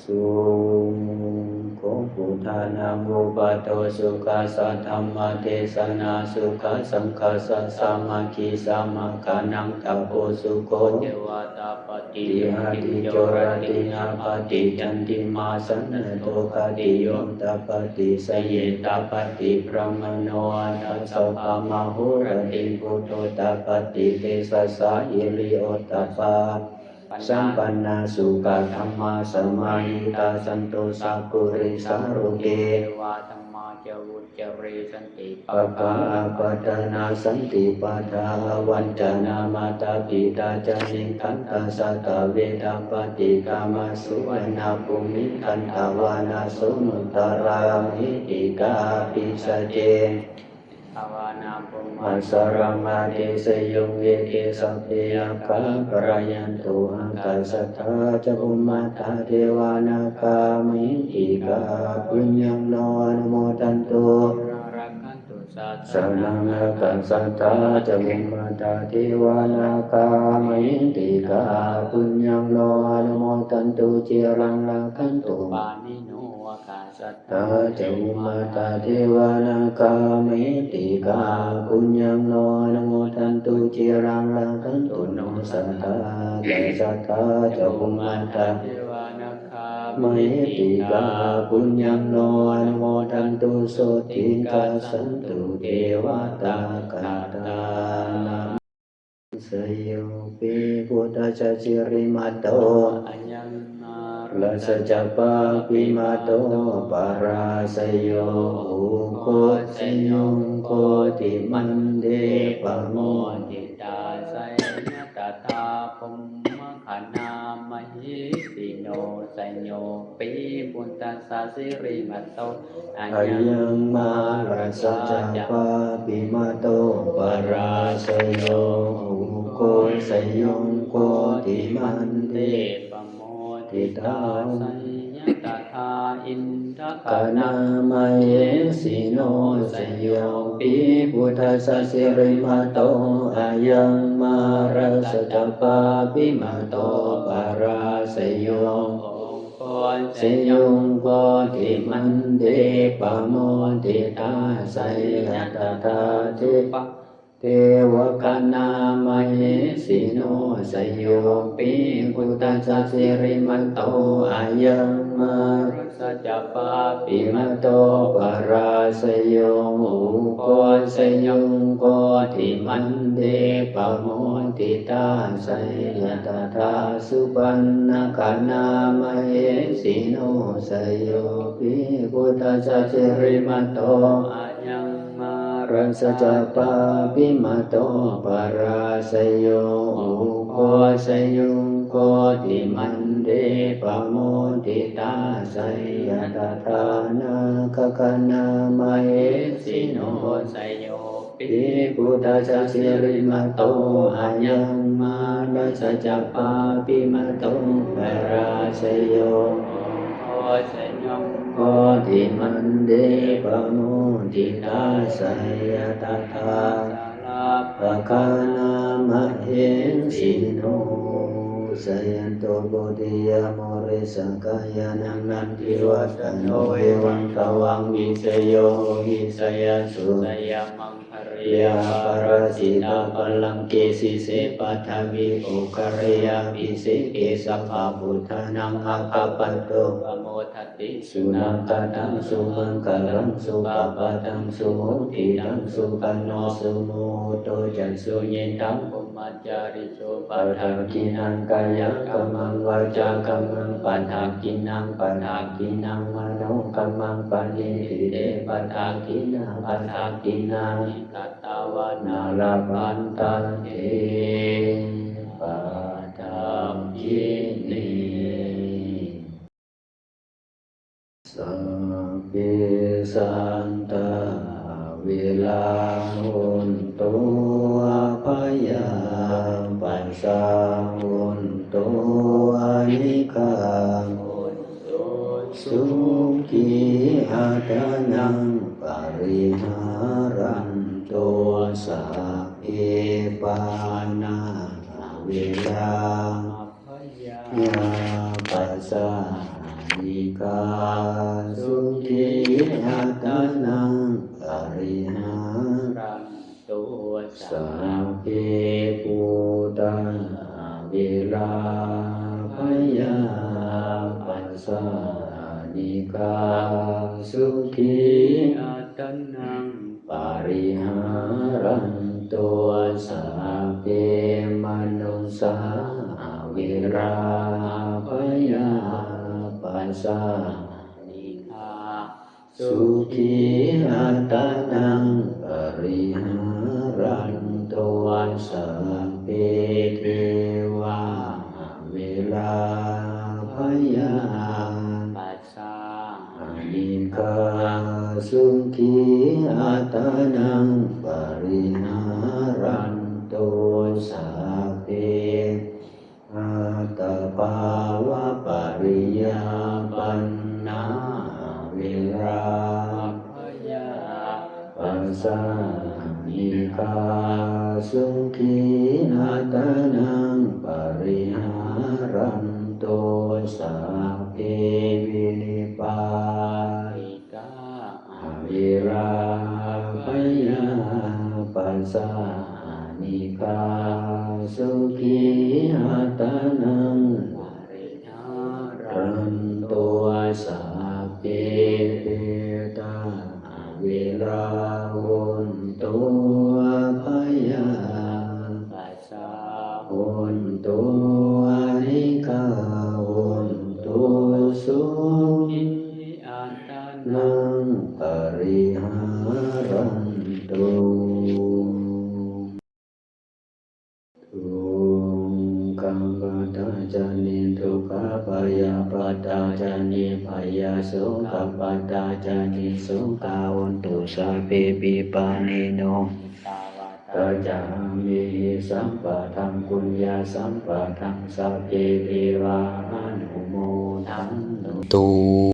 สุโคปุทานังอุปโตสุขัสสะธรรมเทศนาสุขสังคัสสะสมาคีสามาคานังตัปโปสุโคเทวตาปฏิหาติโจรตินาปฏิจันติมาสันโตคติโยมตาปฏิสยเยตาปฏิพระมโนอัตสปะมหุรติพุโตตาปฏิเตสัสสะอิริโอตปา สัมปันนาสุขธรรมาสมาหิตาสันโตสัพพุริสารุเกวาธรรมาจวุจเรสันติปะปะอาปตนาสันติปะทาวันจนามาตาปิตาจานิคันตาสัตเวดาปฏิกามาสุวนาภูมิคันตาวานาสุนุตตารามิติกาปิสเจภาวนาปุ มัสรมาเทสยงเวเกสัพเพยคาปรายันตุหังกัสสทาจะภุมาตาเทวานาคามิอิกาปุญญังโนอนุโมทันตุรักขันตุสัตสนังกัสสัทธาจะภุมาตาเทวานาคามิอิกาปุญญโนอนุโมทันตุเจรังลังคันตุปานิ สัตตาจะภุมาตาเทวานาคามิติกาปุญญงโนนโมทันตุจิรังลังคันตุโนสัทธาเดสัทธาจะภุมาตาเทวานาคามิติกาปุญญงโนนโมทันตุโสติกาสันตุเทวตากาตานังสยโยปิพุทธจจิริมัตโตอัญญ ลสจปะปิมาโตปาราสยโยอุโคสยงโคติมันเดปะโมติตาสยตถาปุมมขานามหิติโนสัญโยปิบุญตัสสะสิริมัตโตอัญอาญังยังมาลาสจปะปิมาโตปาราสยโยอุโคสยงโคติมันเด ปิตาสัญญตถาอินทกานามาเยสิโนสยโยปิพุทธสสิริมาโตอายังมาราสจัปปะปิมาโตปาราสยโยองค์กรสเสยยงโกติมันเดปโมติตาสยตถาเทปะ เทวคณามเหสิโนสยโยปิพุทธสสิริมันโตอายังมารัจปาปิมะมโตปาราสยโยอุโสยงโกติมันเดปะโมติตาสยตถาสุปันนาคานามเหสิโนสยโยปิพุทธสสิริมันโตอายังมา รัสจัปปาปิมาโตปาราสยโยโคสยุงโกติมันเดปโมติตาสยตถานาคคณามเหสิสิโนโนไสโยปิพุทธสสิริมาโตอายังมารัสจัปปาปิมาโตปาราสยโยโอสยง โกติมันเดปะโมติตาสัยตถาสาลาปะกานามะเหสิโนสยันโตโบติยามเรสังกายานังนันทิวัตโนเอวังตวังวิเศโยหิสยสุสยามัง ยยปปรรสิสิตาตาปปลัลังงเกเกสิสิเสปัทวิโอกริยาปิเสเกสัพพะพุทธานังอาคาปันโตปโมทัตติสุนังกัตังสุมังกลังสุปปะตังสุโหติตังสุกันโนสุโมโตจันสุสุเยเยตัตังงปุมมัจจาริโสปัปัฏฏฐาฐากิกินังกายกัมมังวาจากัมมังปัฏฐากินังปัฏฐากินังมโนกัมมังปะนิทิเตปัฏฐากินังปัฏฐากินังกัตวนานาลาลาปัปันตัตันนเทเทปัฏฐากินีสัพเพสันตาเวลาหุนตุอภยาปัสสาหุนตุอานิกาสุขีอัตานังปริหารัน ตัวสัพเพปานาเวลาพยาญาปัสสะนิกาสุขีอัตนังปริหารังตัวสาสาเพปูตังเวลาพยาปัสสานิกาสุขีอัตนัง ริหารันตัวสาเพมนุสาเวราพยาปัสสานิคาสุขีอัตนังปริหารันตัวสาเพเทวาเวลาพยาปัสสานิกาสุขีอัตนั สุขีอัตานังปริหารันโตัวสาเพวินิปาปิกาอเวราพยาปัสสานิกาสุขีอัตานังปริหารัรังนตัวสาเพเตตาเวลา จานิทุกขปยาปตาจานิพยาสุขปตาจานิสุขาวันตุสาเปปิปานิโนตาจามิสัมปะทังกุญญาสัมปะทังสัพเพเทวานุโมทันตุ